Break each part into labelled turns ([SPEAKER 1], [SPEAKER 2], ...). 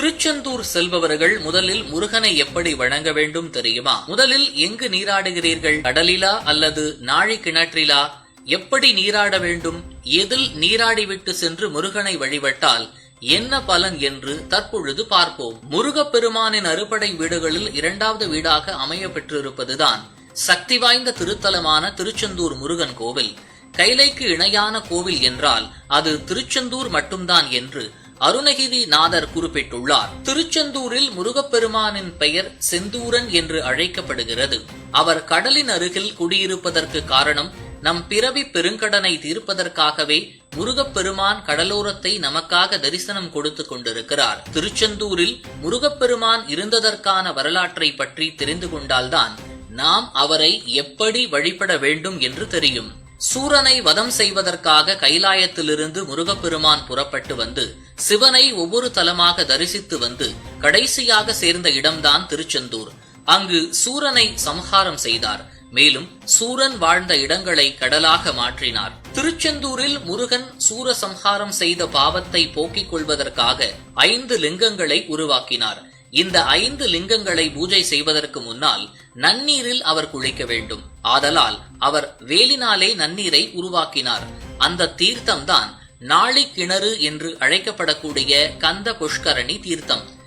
[SPEAKER 1] திருச்செந்தூர் செல்பவர்கள் முதலில் முருகனை எப்படி வணங்க வேண்டும் தெரியுமா? முதலில் எங்கு நீராடுகிறீர்கள்? கடலிலா அல்லது நாழி கிணற்றிலா? எப்படி நீராட வேண்டும்? எதில் நீராடிவிட்டு சென்று முருகனை வழிபட்டால் என்ன பலன் என்று தற்பொழுது பார்ப்போம். முருகப்பெருமானின் அறுபடை வீடுகளில் இரண்டாவது வீடாக அமைய பெற்றிருப்பதுதான் சக்தி வாய்ந்த திருத்தலமான திருச்செந்தூர் முருகன் கோவில். கைலைக்கு இணையான கோவில் என்றால் அது திருச்செந்தூர் மட்டும்தான் என்று அருணகிரி நாதர் குறிப்பிட்டுள்ளார். திருச்செந்தூரில் முருகப்பெருமானின் பெயர் செந்தூரன் என்று அழைக்கப்படுகிறது. அவர் கடலின் அருகில் குடியிருப்பதற்கு காரணம் நம் பிறவி பெருங்கடனை தீர்ப்பதற்காகவே முருகப்பெருமான் கடலோரத்தை நமக்காக தரிசனம் கொடுத்து கொண்டிருக்கிறார். திருச்செந்தூரில் முருகப்பெருமான் இருந்ததற்கான வரலாற்றை பற்றி தெரிந்து கொண்டால்தான் நாம் அவரை எப்படி வழிபட வேண்டும் என்று தெரியும். சூரனை வதம் செய்வதற்காக கைலாயத்திலிருந்து முருகப்பெருமான் புறப்பட்டு வந்து சிவனை ஒவ்வொரு தலமாக தரிசித்து வந்து கடைசியாக சேர்ந்த இடம்தான் திருச்செந்தூர். அங்கு சூரனை சம்ஹாரம் செய்தார். மேலும் சூரன் வாழ்ந்த இடங்களை கடலாக மாற்றினார். திருச்செந்தூரில் முருகன் சூரசம்ஹாரம் செய்த பாவத்தை போக்கிக் கொள்வதற்காக ஐந்து லிங்கங்களை உருவாக்கினார். இந்த ஐந்து லிங்கங்களை பூஜை செய்வதற்கு முன்னால் நன்னீரில் அவர் குளிக்க வேண்டும். ஆதலால் அவர் வேலினாலே நன்னீரை உருவாக்கினார். அந்த தீர்த்தம்தான் நாளி கிணறு என்று அழைக்கப்படக்கூடிய கந்த புஷ்கரணி தீர்த்தம்.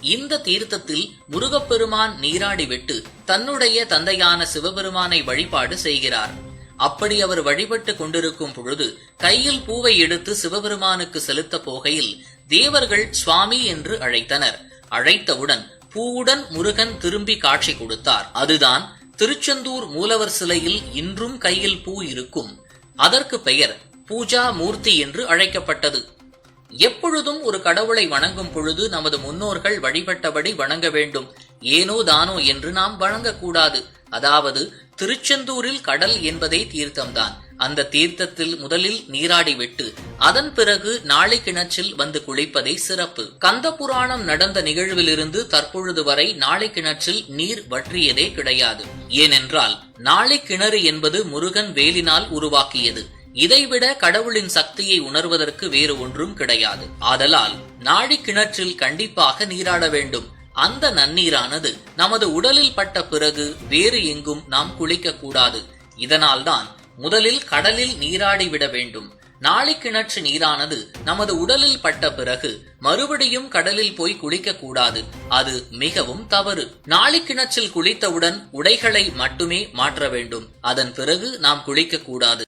[SPEAKER 1] இந்த தீர்த்தத்தில் முருகப்பெருமான் நீராடிவிட்டு தன்னுடைய தந்தையான சிவபெருமானை வழிபாடு செய்கிறார். அப்படி அவர் வழிபட்டு கொண்டிருக்கும் பொழுது கையில் பூவை எடுத்து சிவபெருமானுக்கு செலுத்த போகையில் தேவர்கள் சுவாமி என்று அழைத்தனர். அழைத்தவுடன் பூவுடன் முருகன் திரும்பி காட்சி கொடுத்தார். அதுதான் திருச்செந்தூர் மூலவர் சிலையில் இன்றும் கையில் பூ இருக்கும். அதற்கு பெயர் பூஜா மூர்த்தி என்று அழைக்கப்பட்டது. எப்பொழுதும் ஒரு கடவுளை வணங்கும் பொழுது நமது முன்னோர்கள் வழிபட்டபடி வணங்க வேண்டும். ஏனோ தானோ என்று நாம் வணங்கக்கூடாது. அதாவது திருச்செந்தூரில் கடல் என்பதே தீர்த்தம்தான். அந்த தீர்த்தத்தில் முதலில் நீராடிவிட்டு அதன் பிறகு நாளை கிணற்றில் வந்து குளிப்பதே சிறப்பு. கந்த புராணம் நடந்த நிகழ்விலிருந்து தற்பொழுது வரை நாளை கிணற்றில் நீர் வற்றியதே கிடையாது. ஏனென்றால் நாளை கிணறு என்பது முருகன் வேலினால் உருவாக்கியது. இதைவிட கடவுளின் சக்தியை உணர்வதற்கு வேறு ஒன்றும் கிடையாது. ஆதலால் நாழி கிணற்றில் கண்டிப்பாக நீராட வேண்டும். அந்த நன்னீரானது நமது உடலில் பட்ட பிறகு வேறு எங்கும் நாம் குளிக்க கூடாது இதனால்தான் முதலில் கடலில் நீராடி விட வேண்டும். நாளை கிணற்று நீரானது நமது உடலில் பட்ட பிறகு மறுபடியும் கடலில் போய் குளிக்க கூடாது. அது மிகவும் தவறு. நாளை கிணற்றில் குளித்தவுடன் உடைகளை மட்டுமே மாற்ற வேண்டும். அதன் பிறகு நாம் குளிக்க கூடாது.